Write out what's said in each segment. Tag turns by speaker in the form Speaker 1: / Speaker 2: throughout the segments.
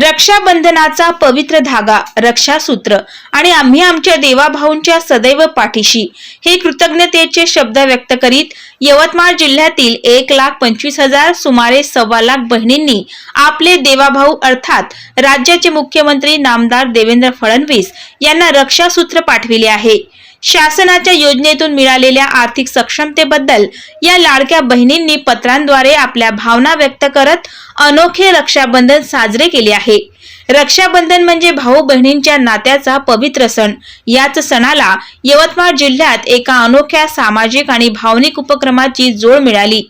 Speaker 1: रक्षाबंधनाचा पवित्र धागा रक्षासूत्र आणि आम्ही आमच्या देवाभाऊंच्या सदैव पाठीशी. हे कृतज्ञतेचे शब्द व्यक्त करीत यवतमाळ जिल्ह्यातील एक लाख पंचवीस हजार सुमारे सव्वा लाख बहिणींनी आपले देवाभाऊ अर्थात राज्याचे मुख्यमंत्री नामदार देवेंद्र फडणवीस यांना रक्षासूत्र पाठविले आहे. शासनाच्या योजनेतून मिळालेल्या आर्थिक सक्षमतेबद्दल या लाडक्या बहिणींनी पत्रांद्वारे आपल्या भावना व्यक्त करत अनोखे रक्षाबंधन साजरे केले आहे. रक्षाबंधन म्हणजे भाऊ बहिणींच्या नात्याचा पवित्र सण. याच सणाला यवतमाळ जिल्ह्यात एका अनोख्या सामाजिक आणि भावनिक उपक्रमाची जोड मिळाली.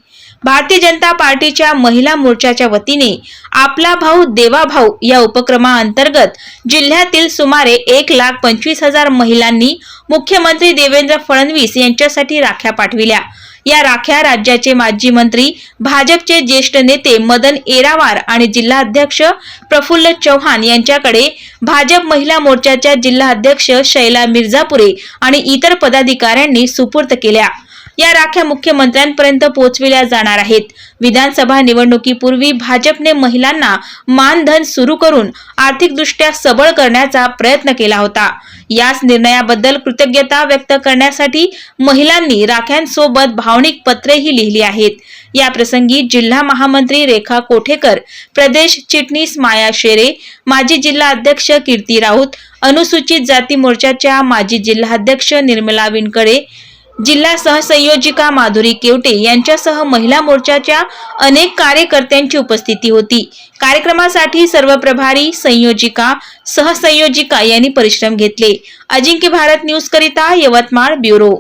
Speaker 1: भारतीय जनता पार्टीच्या महिला मोर्चाच्या वतीने आपला भाऊ देवा भाऊ या उपक्रमाअंतर्गत जिल्ह्यातील सुमारे एक लाख पंचवीस हजार महिलांनी मुख्यमंत्री देवेंद्र फडणवीस यांच्यासाठी राख्या पाठविल्या. या राख्या राज्याचे माजी मंत्री भाजपचे ज्येष्ठ नेते मदन एरावार आणि जिल्हाध्यक्ष प्रफुल्ल चव्हाण यांच्याकडे भाजप महिला मोर्चाच्या जिल्हाध्यक्ष शैला मिर्झापुरे आणि इतर पदाधिकाऱ्यांनी सुपूर्द केल्या. या राख्या मुख्यमंत्र्यांपर्यंत पोहोचविल्या जाणार आहेत. विधानसभा निवडणुकीपूर्वी भाजपने महिलांना मानधन सुरू करून आर्थिकदृष्ट्या सबळ करण्याचा प्रयत्न केला होता. याच निर्णयाबद्दल कृतज्ञता व्यक्त करण्यासाठी महिलांनी राख्यांसोबत भावनिक पत्रेही लिहिली आहेत. या प्रसंगी जिल्हा महामंत्री रेखा कोठेकर प्रदेश चिटणीस माया शेरे माजी जिल्हा अध्यक्ष कीर्ती राऊत अनुसूचित जाती मोर्चाच्या माजी जिल्हाध्यक्ष निर्मला विणकडे जिल्हा सहसंयोजिका माधुरी केवटे यांच्यासह महिला मोर्चाच्या अनेक कार्यकर्त्यांची उपस्थिती होती. कार्यक्रमासाठी सर्व प्रभारी संयोजिका सहसंयोजिका यांनी परिश्रम घेतले. अजिंक्य भारत न्यूज करिता यवतमाळ ब्युरो.